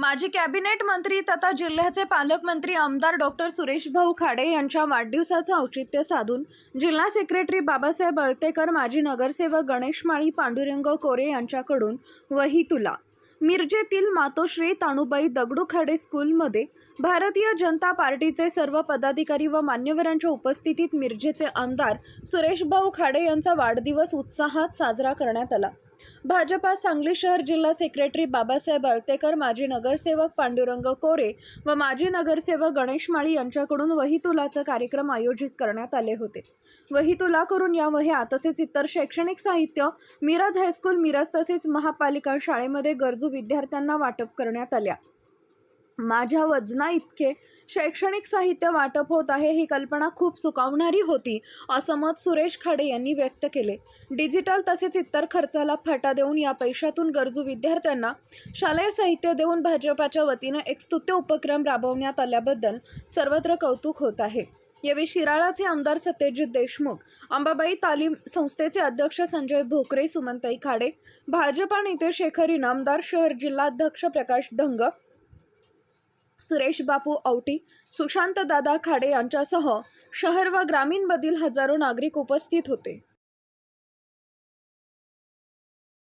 माजी कॅबिनेट मंत्री तथा जिल्ह्याचे पालकमंत्री आमदार डॉक्टर सुरेश भाऊ खाडे यांच्या वाढदिवसाचं औचित्य साधून जिल्हा सेक्रेटरी बाबासाहेब अळतेकर माजी नगरसेवक गणेश माळी पांडुरंग कोरे यांच्याकडून वही तुला. मिरजेतील मातोश्री ताणूबाई दगडू खाडे स्कूलमध्ये भारतीय जनता पार्टीचे सर्व पदाधिकारी व मान्यवरांच्या उपस्थितीत मिरजेचे आमदार सुरेशभाऊ खाडे यांचा वाढदिवस उत्साहात साजरा करण्यात आला. भाजपा सांगली शहर जिल्हा सेक्रेटरी बाबासाहेब अळतेकर माजी नगरसेवक पांडुरंग कोरे व माजी नगरसेवक गणेश माळी यांच्याकडून वहीतुलाचा कार्यक्रम आयोजित करण्यात आले होते. वहीतुला करून या वह्या तसेच इतर शैक्षणिक साहित्य मिरज हायस्कूल मिरज तसेच महापालिका शाळेमध्ये गरजू विद्यार्थ्यांना वाटप करण्यात आल्या. माझ्या वजना इतके शैक्षणिक साहित्य वाटप होत आहे ही कल्पना खूप सुकावणारी होती असं मत सुरेश खाडे यांनी व्यक्त केले. डिजिटल तसेच इतर खर्चाला फाटा देऊन या पैशातून गरजू विद्यार्थ्यांना शालेय साहित्य देऊन भाजपाच्या वतीनं एक स्तुत्य उपक्रम राबवण्यात आल्याबद्दल सर्वत्र कौतुक होत आहे. यावेळी शिराळाचे आमदार सत्यजित देशमुख अंबाबाई तालीम संस्थेचे अध्यक्ष संजय भोकरे सुमनताई खाडे भाजपा नेते शेखर इनामदार शहर जिल्हाध्यक्ष प्रकाश धंग सुरेश बापू औटी सुशांत दादा खाडे यांच्यासह शहर व ग्रामीणमधील हजारो नागरिक उपस्थित होते.